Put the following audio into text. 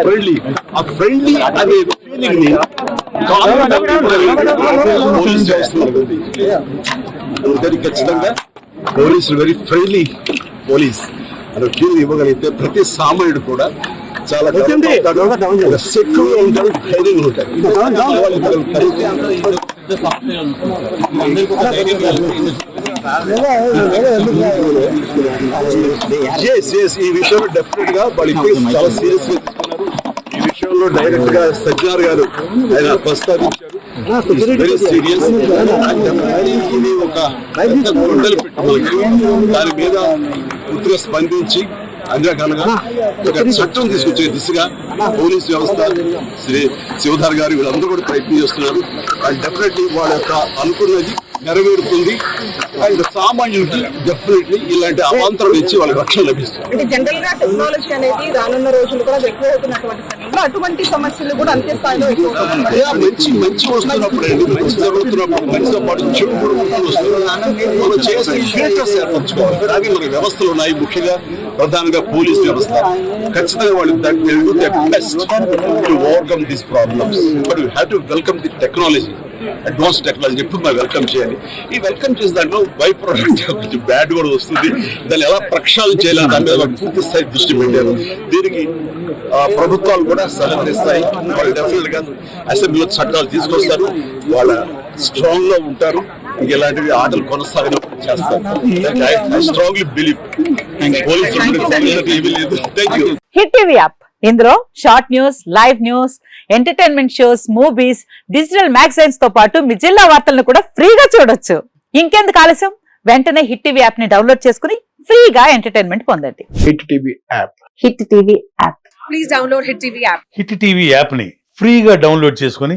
Friendly ఆ friendly అనే ఫీలింగ్ని police చేస్తున్నది ఖచ్చితంగా పోలీసులు వెరీ ఫ్రెండ్లీ పోలీస్ అనే ఫీలింగ్ ఇవ్వగలిగితే ప్రతి సామాన్యుడు కూడా చాలా సెక్యూర్ ఉంటారు ధైర్యంగా ఉంటారు వాళ్ళు కలిగితే ఈ విషయంలో డెఫినెట్గా వాళ్ళు చాలా సీరియస్ ఈ విషయంలో డైరెక్ట్గా సజ్జనార్ గారు ఆయన ప్రస్తావించారు. వెరీ సీరియస్ ఇది ఒక గుండెలు పెట్టి దాని మీద పూర్తిగా స్పందించి రకాలుగా ఒక చట్టం తీసుకొచ్చే దిశగా పోలీస్ వ్యవస్థ శ్రీ శివధార్ గారు వీళ్ళందరూ కూడా ప్రయత్నం చేస్తున్నారు. అండ్ డెఫినెట్లీ వాళ్ళ యొక్క అనుకున్నది నెరవేరుతుంది. అండ్ సామాన్యుడికి డెఫినెట్లీ ఇలాంటి అవాంతరం ఇచ్చి వాళ్ళకి రక్షణ లభిస్తుంది. అంటే జనరల్గా టెక్నాలజీ అనేది రానున్న రోజులు కూడా ఎక్కువ అవుతున్నటువంటి సమయంలో అటువంటి సమస్యలు కూడా అంతే స్థాయిలో మంచి మంచి వస్తున్నప్పుడు అండి. మంచి జరుగుతున్నప్పుడు మంచితో పాటు చెడు కూడా ఉంటూ వస్తుంది. మనం చేసే ఫిల్టర్స్ ఏర్పరచుకోవాలి అలాగే మన వ్యవస్థలు ఉన్నాయి. ముఖ్యంగా ప్రధానంగా పోలీస్ వ్యవస్థ. ఖచ్చితంగా వాళ్ళు best to overcome these problems but you have to welcome the technology advance technology ఎప్పుడు మనం వెల్కమ్ చేయాలి? ఈ వెల్కమ్ చేసిన దాంట్లో బై ప్రోడక్ట్ కొంచెం బ్యాడ్ కూడా వస్తుంది. దాన్ని ఎలా ప్రక్షాళన చేయాలి దాని మీద పూర్తి స్థాయి దృష్టి పెట్టారు. దీనికి ప్రభుత్వాలు కూడా సహకరిస్తాయి. వాళ్ళు డెఫినెట్గా అసెంబ్లీలో చట్టాలు తీసుకొస్తారు. వాళ్ళ స్ట్రాంగ్గా ఉంటారు. ఇలాంటివి ఆటలు కొనసాగినప్పుడు చేస్తారు. స్ట్రాంగ్లీ బిలీవ్ పోలీసులు హిట్ టీవీ యాప్. ఇందులో short news live news entertainment shows movies digital మ్యాగజైన్స్తో పాటు మీ జిల్లా వార్తలను కూడా ఫ్రీగా చూడొచ్చు. ఇంకెందుకు ఆలస్యం? వెంటనే హిట్ టీవీ యాప్ని డౌన్లోడ్ చేసుకుని ఫ్రీగా ఎంటర్టైన్మెంట్ పొందండి. Hit TV app. Hit TV app. Please download hit TV app. Hit టీవీ యాప్ని ఫ్రీగా డౌన్లోడ్ చేసుకొని